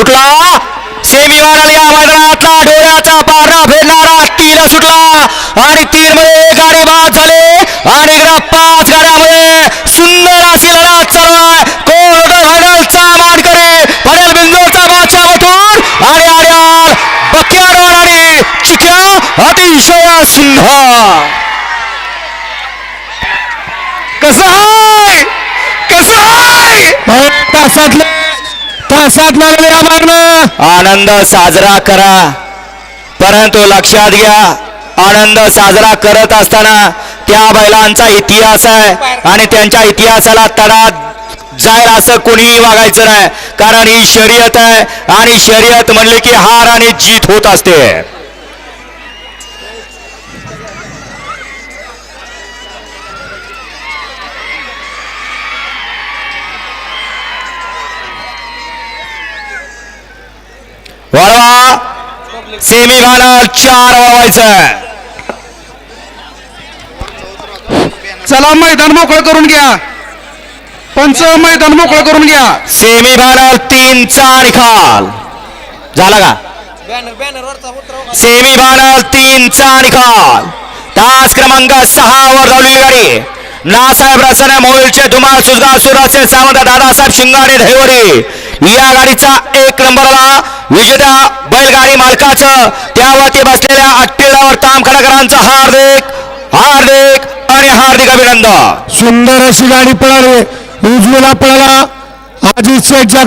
सुटला. सेमीवाला या मैदानातला डोळ्याचा पारा फेडणारा तीन सुटला. आणि तीन मध्ये गाडी बाद झाले. आणि इकडं पाच गाड्यामध्ये सुंदर अशी लढत चालू आहे कोण फायनलचा मानकरी पडेल बिंदूरचा बादशाह मथुर आणि आर्याल बक्याडवाड आणि चिक्या अतिशय सुंदर. कसं आहे? कसं आहे? तासातलं तासात लागले या आनंद साजरा करा. परंतु लक्षात घ्या आनंद साजरा करत असताना त्या बैलांचा इतिहास आहे आणि त्यांच्या इतिहासाला तडा जाईल असं कोणीही वागायचं नाही. कारण ही शर्यत आहे आणि शर्यत म्हणले की हार आणि जीत होत असते. वळवा. सेमी फायनल चार वळवायचं चला मैदान मोकळं करून घ्या. पंच मैदान मोकळं करून घ्या. सेमी फायनल तीनचा निकाल. झाला का? सेमी फायनल तीनचा निकाल. तास क्रमांक सहा वर धावलेली गाडी. नासाहेब रसने मोहिलचे धुमाळ सुजगा सुराचे सावंत दादासाहेब शिंगाडे धैवरी. या गाडीचा एक नंबरला विजेत्या बैलगाडी मालकाचं त्यावरती बसलेल्या अट्टिलावर ताम खडकरांचं हार्दिक हार्दिक आणि हार्दिक अभिनंदन. सुंदर अशी गाडी पळाली. उजवीला पळाला. अजित शेठ